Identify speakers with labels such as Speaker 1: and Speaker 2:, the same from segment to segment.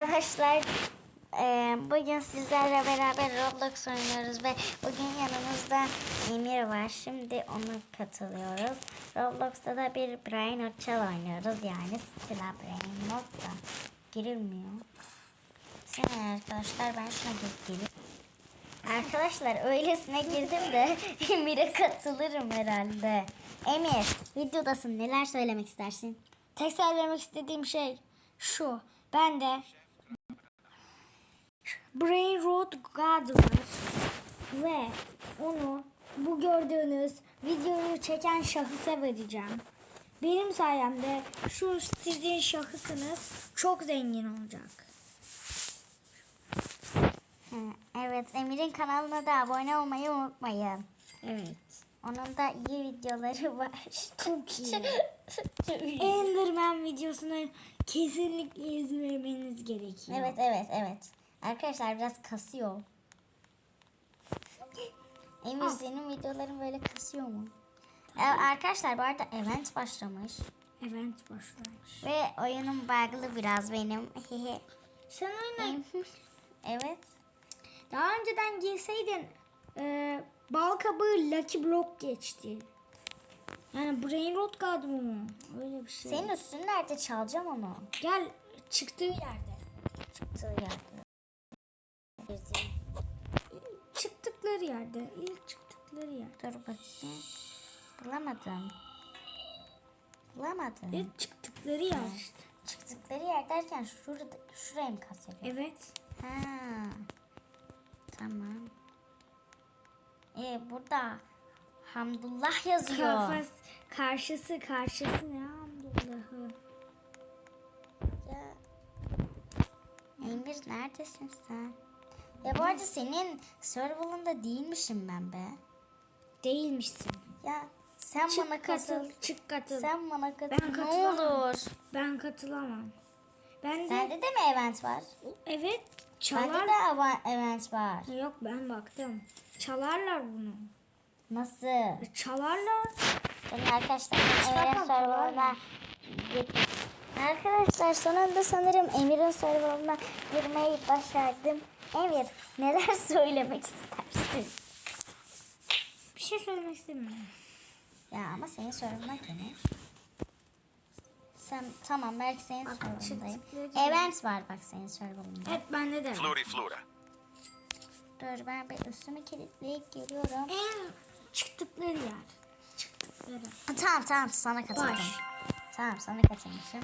Speaker 1: Arkadaşlar eee, bugün sizlerle beraber Roblox oynuyoruz ve bugün yanımızda Emir var. Şimdi ona katılıyoruz. Roblox'ta da bir Brain Hotel oynuyoruz. Yani Stila Brain Mod da girilmiyor. Sen arkadaşlar ben şuna gir- gireyim. Arkadaşlar öylesine girdim de Emir'e katılırım herhalde. Emir videodasın neler söylemek istersin?
Speaker 2: Tek söylemek istediğim şey şu. Ben de Brain Road var. Ve onu bu gördüğünüz videoyu çeken şahısa vereceğim. Benim sayemde şu sizin şahısınız çok zengin olacak.
Speaker 1: Evet Emir'in kanalına da abone olmayı unutmayın.
Speaker 2: Evet.
Speaker 1: Onun da iyi videoları var.
Speaker 2: Çok iyi. Enderman videosunu kesinlikle izlemeniz gerekiyor.
Speaker 1: evet evet evet. Arkadaşlar biraz kasıyor. Emir senin videoların böyle kasıyor mu? Ee, arkadaşlar bu arada event başlamış.
Speaker 2: Event başlamış.
Speaker 1: Ve oyunum bug'lı biraz benim.
Speaker 2: Sen oyna.
Speaker 1: evet.
Speaker 2: Daha önceden girseydin e, bal kabağı Lucky Block geçti. Yani Brain Rot God mu? Öyle bir şey.
Speaker 1: Senin üstün nerede çalacağım onu?
Speaker 2: Gel çıktığı yerde.
Speaker 1: Çıktığı yerde.
Speaker 2: Çıktıkları yerde. İlk çıktıkları yer.
Speaker 1: Dur bakayım. Bulamadım. Bulamadım.
Speaker 2: İlk çıktıkları yer işte.
Speaker 1: Çıktıkları yer derken şurada, şuraya mı kasıyor?
Speaker 2: Evet.
Speaker 1: Ha. Tamam. Ee, burada Hamdullah yazıyor.
Speaker 2: Kafas, karşısı karşısı ne Hamdullah'ı.
Speaker 1: Ya. Emir neredesin sen? Ya bu arada senin serverında değilmişim ben be.
Speaker 2: Değilmişsin.
Speaker 1: Ya sen
Speaker 2: Çık
Speaker 1: bana
Speaker 2: katıl.
Speaker 1: katıl.
Speaker 2: Çık katıl.
Speaker 1: Sen bana katıl.
Speaker 2: Ben
Speaker 1: ne
Speaker 2: katılamam.
Speaker 1: olur.
Speaker 2: Ben katılamam. Ben de
Speaker 1: Sende de mi event var?
Speaker 2: evet
Speaker 1: Bende
Speaker 2: çalar.
Speaker 1: de ava- event var.
Speaker 2: Yok ben baktım. Çalarlar bunu.
Speaker 1: Nasıl?
Speaker 2: Çalarlar.
Speaker 1: Benim arkadaşlar Emir'in serverına Arkadaşlar sonunda sanırım Emir'in serverına girmeyi başardım. Emir neler söylemek istersin?
Speaker 2: Bir şey söylemek istemiyorum.
Speaker 1: Ya ama senin serverına gene. Sen tamam belki senin
Speaker 2: çıktıkları-
Speaker 1: Event var bak senin serverında.
Speaker 2: Evet bende de var.
Speaker 3: Floriflora.
Speaker 1: Dur ben bir üstümü kilitleyip geliyorum.
Speaker 2: En çıktıkları yer. Çıktıkları.
Speaker 1: Ha, Tamam tamam sana katıldım.
Speaker 2: Baş.
Speaker 1: Tamam sana katılmışım.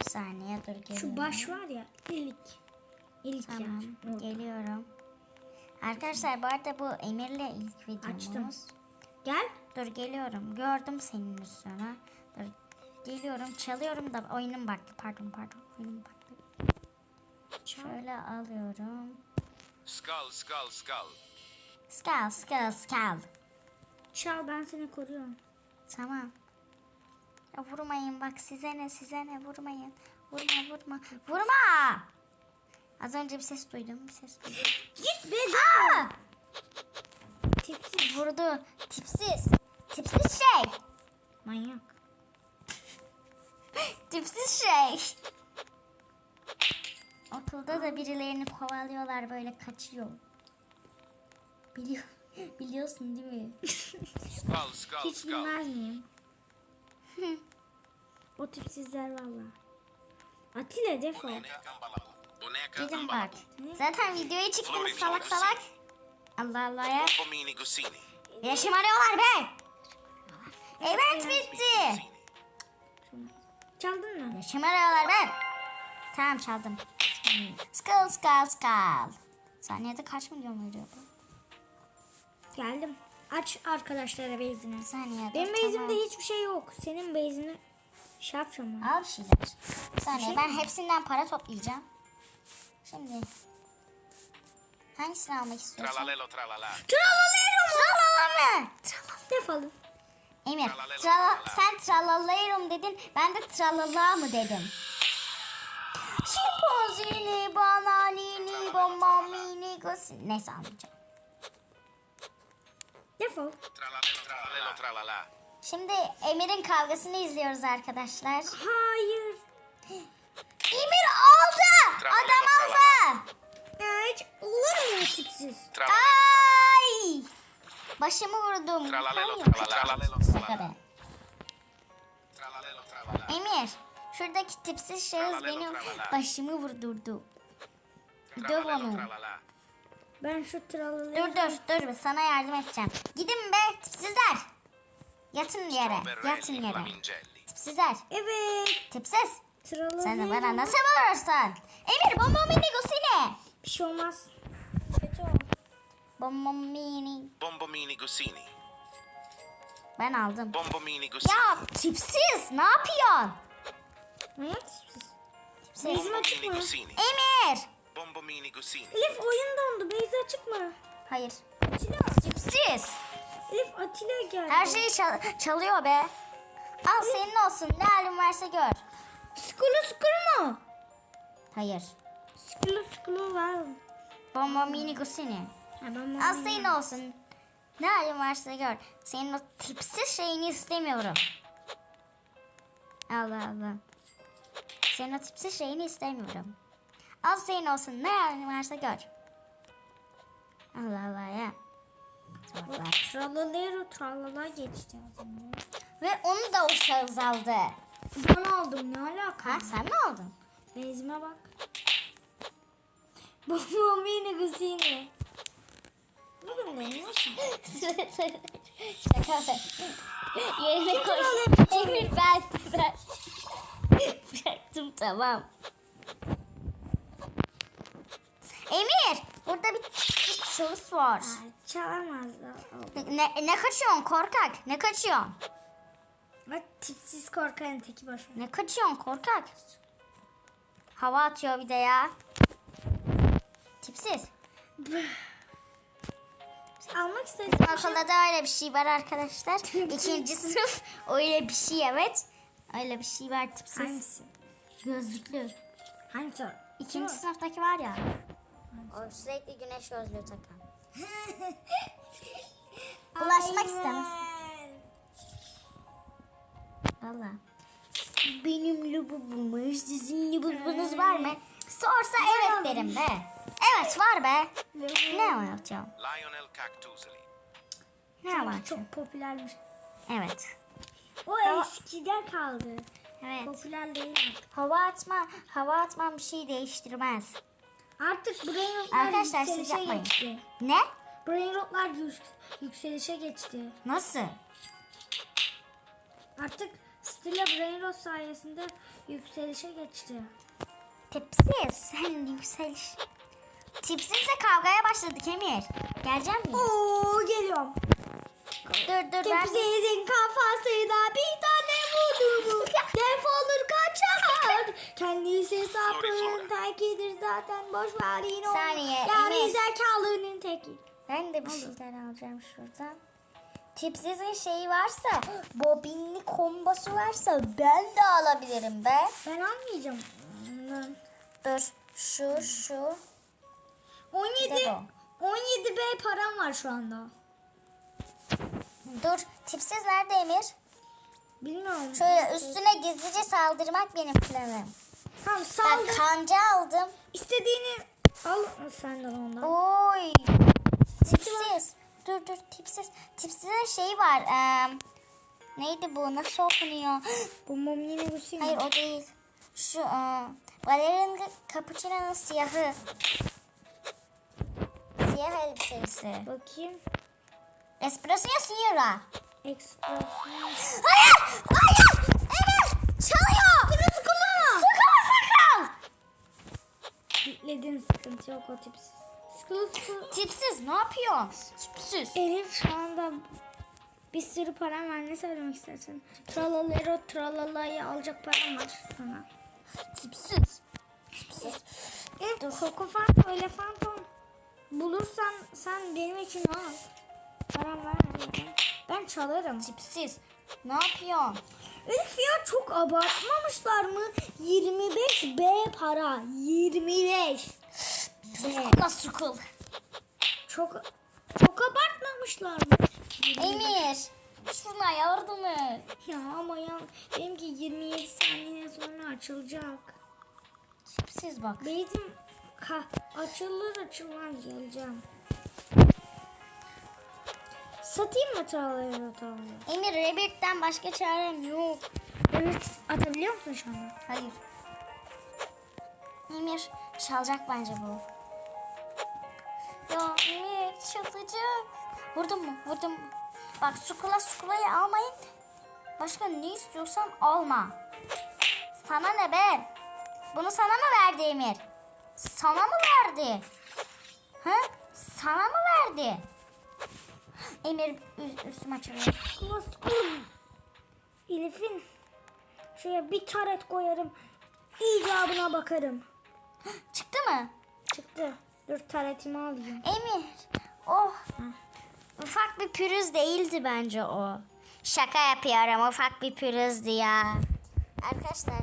Speaker 1: Bir saniye dur geliyorum.
Speaker 2: Şu baş var ya ilk. İlk
Speaker 1: Tamam
Speaker 2: yer. Orada.
Speaker 1: geliyorum. Arkadaşlar bu arada bu Emir'le ilk videomuz.
Speaker 2: Açtım. Gel.
Speaker 1: Dur geliyorum. Gördüm senin üstüne. Dur geliyorum. Çalıyorum da oyunum baktı. Pardon pardon. Oyunum baktı. Şöyle alıyorum.
Speaker 3: Skull, skull, skull.
Speaker 1: Skal skal skal.
Speaker 2: Çal ben seni koruyorum.
Speaker 1: Tamam. Ya vurmayın bak size ne size ne vurmayın. Vurma vurma. Vurma. Az önce bir ses duydum. Bir ses duydum.
Speaker 2: Git be
Speaker 1: Aa!
Speaker 2: Tipsiz.
Speaker 1: Vurdu. Tipsiz. Tipsiz şey.
Speaker 2: Manyak.
Speaker 1: Tipsiz şey. Okulda da birilerini kovalıyorlar böyle kaçıyor. Biliyor, biliyorsun değil mi?
Speaker 3: Skull, skull,
Speaker 2: Hiç bilmez miyim? o tipsizler valla. Atilla defol.
Speaker 1: Gidin bak. Zaten videoya çıktınız salak salak. Allah Allah ya.
Speaker 3: Pomini Gusini.
Speaker 1: Yaşım arıyorlar be. Evet bitti.
Speaker 2: Çaldın mı?
Speaker 1: Yaşım arıyorlar be. Tamam çaldım. Skull skull skull. Saniyede kaç milyon veriyor bu?
Speaker 2: Geldim. Aç arkadaşlara bezini.
Speaker 1: Saniyede
Speaker 2: Benim
Speaker 1: tamam.
Speaker 2: bezimde hiçbir şey yok. Senin bezini şey yapacağım ben.
Speaker 1: Al bir şeyler. Bir saniye
Speaker 2: şey
Speaker 1: ben
Speaker 2: mi?
Speaker 1: hepsinden para toplayacağım. Şimdi. Hangisini almak istiyorsun?
Speaker 3: Tralalelo, tralala.
Speaker 1: Tralala mı?
Speaker 2: Defolun.
Speaker 1: Emir,
Speaker 3: Tralalelo,
Speaker 1: trala,
Speaker 3: tralala.
Speaker 1: sen tralalayım dedin. Ben de tralala mı dedim? Şimpozini, bananini, bombamini, gosi... Neyse almayacağım.
Speaker 2: Defol.
Speaker 3: Tralalelo, tralalelo, tralala.
Speaker 1: Şimdi Emir'in kavgasını izliyoruz arkadaşlar.
Speaker 2: Hayır.
Speaker 1: Emir aldı. Adam aldı.
Speaker 3: Evet.
Speaker 1: Olur
Speaker 3: mu
Speaker 1: tipsiz? Ay.
Speaker 3: Başımı vurdum. Tralalelo.
Speaker 1: Emir. Şuradaki tipsiz şahıs benim başımı vurdurdu. Döv onu.
Speaker 2: Ben şu tralalayı...
Speaker 1: Dur dur dur sana yardım edeceğim. Gidin be tipsizler. Yatın yere. Yatın yere. Tipsizler.
Speaker 2: Evet.
Speaker 1: Tipsiz.
Speaker 2: Tralalıyı...
Speaker 1: Sen de bana nasıl bağırırsan? Emir bomba mini gusine.
Speaker 2: Bir şey olmaz. Kötü o.
Speaker 1: Bomba mini.
Speaker 3: Bombomini Gusini.
Speaker 1: Ben aldım.
Speaker 3: Bombomini Gusini.
Speaker 1: Ya tipsiz ne yapıyorsun?
Speaker 2: Manyak mısın?
Speaker 1: Tipsiz.
Speaker 2: Beyzim açık
Speaker 3: Bombomini
Speaker 2: mı?
Speaker 3: Gusini.
Speaker 1: Emir.
Speaker 3: Bombomini Gusini.
Speaker 2: Elif oyun dondu. Beyza açık mı?
Speaker 1: Hayır.
Speaker 2: Atilla.
Speaker 1: Tipsiz.
Speaker 2: Elif Atilla geldi.
Speaker 1: Her şeyi çal- çalıyor be. Al senin olsun. Ne halin varsa gör.
Speaker 2: Skulu skulu mu?
Speaker 1: Hayır.
Speaker 2: Skulu skulu var.
Speaker 1: Bomba mini gusini. Al senin olsun. Ne halin varsa gör. Senin o tipsiz şeyini istemiyorum. Allah Allah. Senin o tipsiz şeyini istemiyorum. Al senin olsun. Ne halin varsa gör. Allah Allah ya. Salaklar.
Speaker 2: Tralalero tralala geçti.
Speaker 1: Ve onu da o şahıs aldı.
Speaker 2: Ben aldım ne alaka?
Speaker 1: Ha sen mi aldın?
Speaker 2: Beyzime bak. Bomba mini gusini. Bugün ne yiyorsun?
Speaker 1: Şaka be. Yerine koy. Emir ben. ben. Bıraktım tamam. Emir burada bir şahıs var.
Speaker 2: Çalamazlar.
Speaker 1: Ne, ne kaçıyorsun korkak? Ne kaçıyorsun?
Speaker 2: Bak tipsiz korkanın teki boş.
Speaker 1: Ne kaçıyorsun korkak? Hava atıyor bir de ya. Tipsiz.
Speaker 2: Almak istedim.
Speaker 1: Bizim okulda da öyle bir şey var arkadaşlar. İkinci sınıf öyle bir şey evet. Öyle bir şey var tipsiz.
Speaker 2: Hangisi?
Speaker 1: Gözlüklü.
Speaker 2: Hangisi?
Speaker 1: İkinci sınıftaki var ya. O sürekli güneş gözlüğü takan. Bulaşmak istemez. Valla. Benim lububum var. Sizin lububunuz var mı? Sorsa evet derim be. Evet var be. Ne yapacağım?
Speaker 3: Lionel Cactuseli.
Speaker 1: Ne
Speaker 2: Sanki
Speaker 1: yapacağım?
Speaker 2: çok popülermiş.
Speaker 1: Evet.
Speaker 2: O eskiden kaldı.
Speaker 1: Evet.
Speaker 2: Popüler değil artık.
Speaker 1: Hava atma, hava atmam bir şey değiştirmez.
Speaker 2: Artık brain rotlar
Speaker 1: Arkadaşlar siz
Speaker 2: yükselişe
Speaker 1: yapmayın.
Speaker 2: geçti.
Speaker 1: Ne?
Speaker 2: Brain rotlar yük- yükselişe geçti.
Speaker 1: Nasıl?
Speaker 2: Artık Stilla Brain Rot sayesinde yükselişe geçti.
Speaker 1: Tipsiz. Sen yükseliş. Tipsizle kavgaya başladık Emir. Gelecek mi?
Speaker 2: Oo geliyorum.
Speaker 1: Dur dur ben.
Speaker 2: Tipsizin kafasına bir tane vurdu mu? Defolur kaçar. Kendisi sapığın tekidir zaten boş verin onu.
Speaker 1: Saniye,
Speaker 2: Yani zekalının teki.
Speaker 1: Ben de bir şeyler alacağım şuradan. Tipsizin şeyi varsa, bobinli kombosu varsa ben de alabilirim be.
Speaker 2: Ben almayacağım. Bundan.
Speaker 1: Dur. Şu şu.
Speaker 2: 17
Speaker 1: Bir de
Speaker 2: 17 B param var şu anda.
Speaker 1: Dur. Tipsiz nerede Emir?
Speaker 2: Bilmiyorum.
Speaker 1: Şöyle üstüne gizlice saldırmak benim planım.
Speaker 2: Tamam
Speaker 1: Ben
Speaker 2: saldır.
Speaker 1: kanca aldım.
Speaker 2: İstediğini al senden ondan.
Speaker 1: Oy. Tipsiz. Dur dur tipsiz. Tipsizin şeyi var. eee, neydi bu? Nasıl okunuyor?
Speaker 2: Bu mum yine bu senin.
Speaker 1: Hayır o değil. Şu eee Valerian Capuchino'nun siyahı. Siyah elbiselisi.
Speaker 2: Bakayım.
Speaker 1: Espresso ya Sierra.
Speaker 2: Express.
Speaker 1: Hayır! Hayır! Emir! Çalıyor! Kırmızı kullanma! Sakal sakal!
Speaker 2: Yükledin sıkıntı yok o tipsiz. Sıkılı.
Speaker 1: Tipsiz ne yapıyorsun? Tipsiz.
Speaker 2: Elif şu anda bir sürü param var. Ne söylemek istersin? Tralalero tralalayı alacak param var sana.
Speaker 1: Tipsiz.
Speaker 2: Elif Coco Fanta öyle Phantom bulursan sen benim için al. Param var. Ben çalarım.
Speaker 1: Tipsiz. Ne yapıyorsun?
Speaker 2: Elif ya çok abartmamışlar mı? 25 B para. 25.
Speaker 1: Nasıl kul?
Speaker 2: Çok çok abartmamışlar mı?
Speaker 1: Emir. Şuna yardım et.
Speaker 2: Ya ama ya benimki 27 saniye sonra açılacak.
Speaker 1: Tipsiz bak.
Speaker 2: Beyzim ka açılır açılmaz geleceğim. Satayım mı travmayı travmayı?
Speaker 1: Emir Rebirth'ten başka çarem yok.
Speaker 2: Evet atabiliyor musun şu anda?
Speaker 1: Hayır. Emir çalacak bence bu. Ya Emir çalacak. Vurdun mu? Vurdun mu? Bak sukula sukulayı almayın. Başka ne istiyorsan alma. Sana ne be? Bunu sana mı verdi Emir? Sana mı verdi? Ha? Sana mı verdi? Emir üstüm açılıyor.
Speaker 2: Kıvastıkım. Elif'in şuraya bir taret koyarım. İcabına bakarım.
Speaker 1: Çıktı mı?
Speaker 2: Çıktı. Dur taretimi alayım.
Speaker 1: Emir. Oh. Ufak bir pürüz değildi bence o. Şaka yapıyorum. Ufak bir pürüzdü ya. Arkadaşlar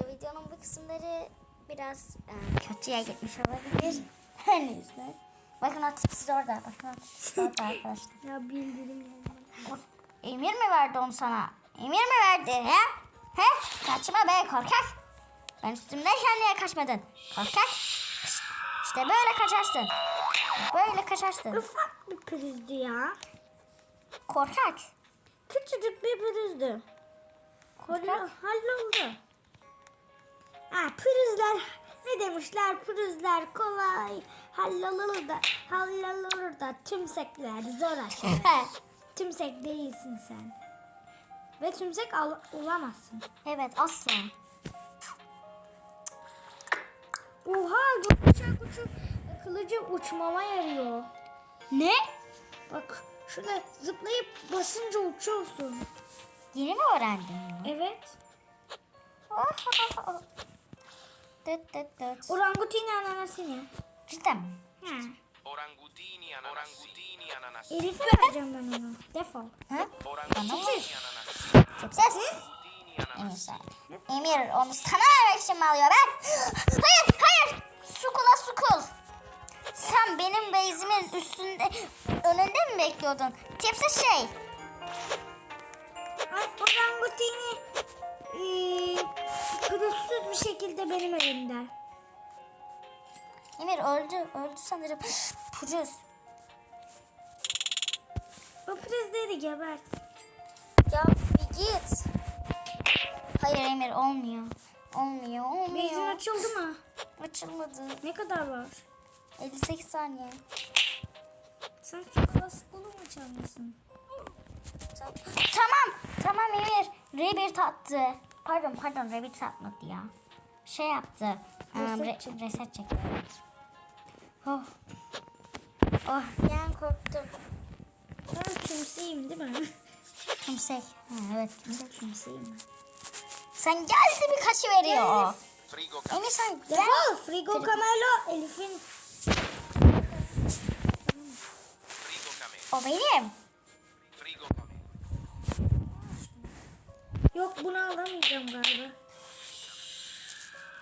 Speaker 1: bu videonun bu kısımları biraz e, kötüye gitmiş olabilir. Her neyse. Bakın o tipsiz orada. Bakın o tipsiz orada arkadaşlar.
Speaker 2: Ya bildirim geldi.
Speaker 1: Emir mi verdi onu sana? Emir mi verdi? He? He? Kaçma be korkak. Ben üstümdeyken niye kaçmadın? Korkak. İşte, böyle kaçarsın. Böyle kaçarsın.
Speaker 2: Ufak bir pürüzdü ya.
Speaker 1: Korkak.
Speaker 2: Küçücük bir pürüzdü. Hallo, halloldu. Ha pürüzler ne demişler pürüzler kolay hallolur da hallolur da tümsekler zor aşar. Tümsek değilsin sen. Ve tümsek olamazsın.
Speaker 1: evet asla.
Speaker 2: Oha bu uçak uçak kılıcı uçmama yarıyor.
Speaker 1: Ne?
Speaker 2: Bak şurada zıplayıp basınca uçuyorsun.
Speaker 1: Yeni mi öğrendin bunu?
Speaker 2: Evet.
Speaker 1: Dıt dıt dıt.
Speaker 2: Orangutin ananası ne?
Speaker 1: Cidden mi?
Speaker 3: Orangutini ananas. Orangutini ananas.
Speaker 2: Elif'e vereceğim ben onu. Defol.
Speaker 1: Ha?
Speaker 3: Orangutini ananas.
Speaker 1: Sessiz. Emir sen. Emir onu sana vermek için mi alıyor ben? Hayır hayır. Sukula sukul. Sen benim beyzimin üstünde önünde mi bekliyordun? Tipsiz şey.
Speaker 2: Orangutini eee pürüzsüz bir şekilde benim elimde.
Speaker 1: Emir öldü. Öldü sanırım. Pürüz.
Speaker 2: O pürüzleri gebert.
Speaker 1: Ya bir git. Hayır Emir olmuyor. Olmuyor.
Speaker 2: Benzin
Speaker 1: Olmuyor.
Speaker 2: açıldı mı?
Speaker 1: Açılmadı.
Speaker 2: Ne kadar var?
Speaker 1: 58 saniye.
Speaker 2: Sen klasik olur mu çalmışsın?
Speaker 1: Tamam. Tamam Emir. Rebirth attı. Pardon pardon Rebirth atmadı ya. Şey yaptı. Reset,
Speaker 2: Reset
Speaker 1: re-
Speaker 2: çekti.
Speaker 1: reset çekti. Oh. Oh yani korktum.
Speaker 2: Ben kimseyim değil mi?
Speaker 1: Kimsek. Ha, evet kimsek kimseyim. Sen geldi bir kaçı veriyor.
Speaker 3: Frigo
Speaker 1: Emir sen gel.
Speaker 2: Frigo Camelo Elif'in.
Speaker 1: O benim.
Speaker 2: Yok bunu alamayacağım galiba.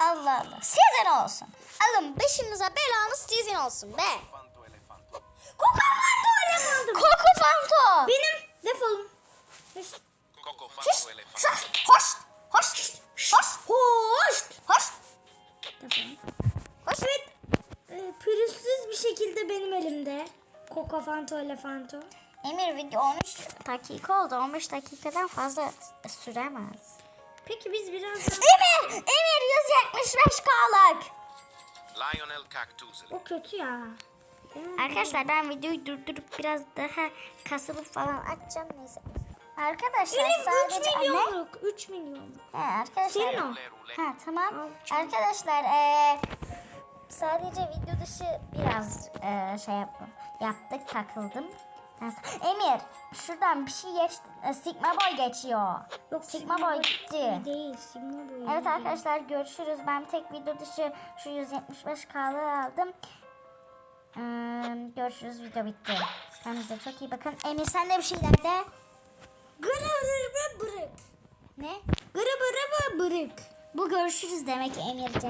Speaker 1: Allah Allah. Sizin olsun. Alın başınıza belanız sizin olsun be.
Speaker 3: Fanto elefanto.
Speaker 1: Kokufanto öyle Kokufanto.
Speaker 2: Benim. Defolun. Hoş.
Speaker 3: fanto elefanto.
Speaker 1: Hoş. Hoş. Hoş.
Speaker 2: Hoş.
Speaker 1: Hoş. Hoş.
Speaker 2: Evet. E, pürüzsüz bir şekilde benim elimde. Coca Fanto Elefanto.
Speaker 1: Emir video 13 dakika oldu. 15 dakikadan fazla süremez.
Speaker 2: Peki biz biraz
Speaker 1: Emir! Emir 175 kalık.
Speaker 3: Lionel cactuseli.
Speaker 2: O kötü ya.
Speaker 1: Arkadaşlar ben videoyu durdurup biraz daha kasılıp falan açacağım neyse. Arkadaşlar
Speaker 2: Benim 3
Speaker 1: sadece ne?
Speaker 2: milyonluk. 3 milyonluk.
Speaker 1: He, arkadaşlar.
Speaker 2: Senin o.
Speaker 1: Ha tamam.
Speaker 2: Al.
Speaker 1: Arkadaşlar eee sadece video dışı biraz eee, şey yap, yaptık takıldım. Emir şuradan bir şey geç. e, Sigma Boy geçiyor.
Speaker 2: Yok
Speaker 1: Sigma Boy gitti.
Speaker 2: Değil. Sigma Boy.
Speaker 1: Evet arkadaşlar görüşürüz. Ben tek video dışı şu 175 kalı aldım. Ee, görüşürüz video bitti. Kendinize çok iyi bakın. Emir sen de bir şeyler de.
Speaker 2: Gırı bırı bırık.
Speaker 1: Ne?
Speaker 2: Gırı bırı bırık.
Speaker 1: Bu görüşürüz demek Emirce.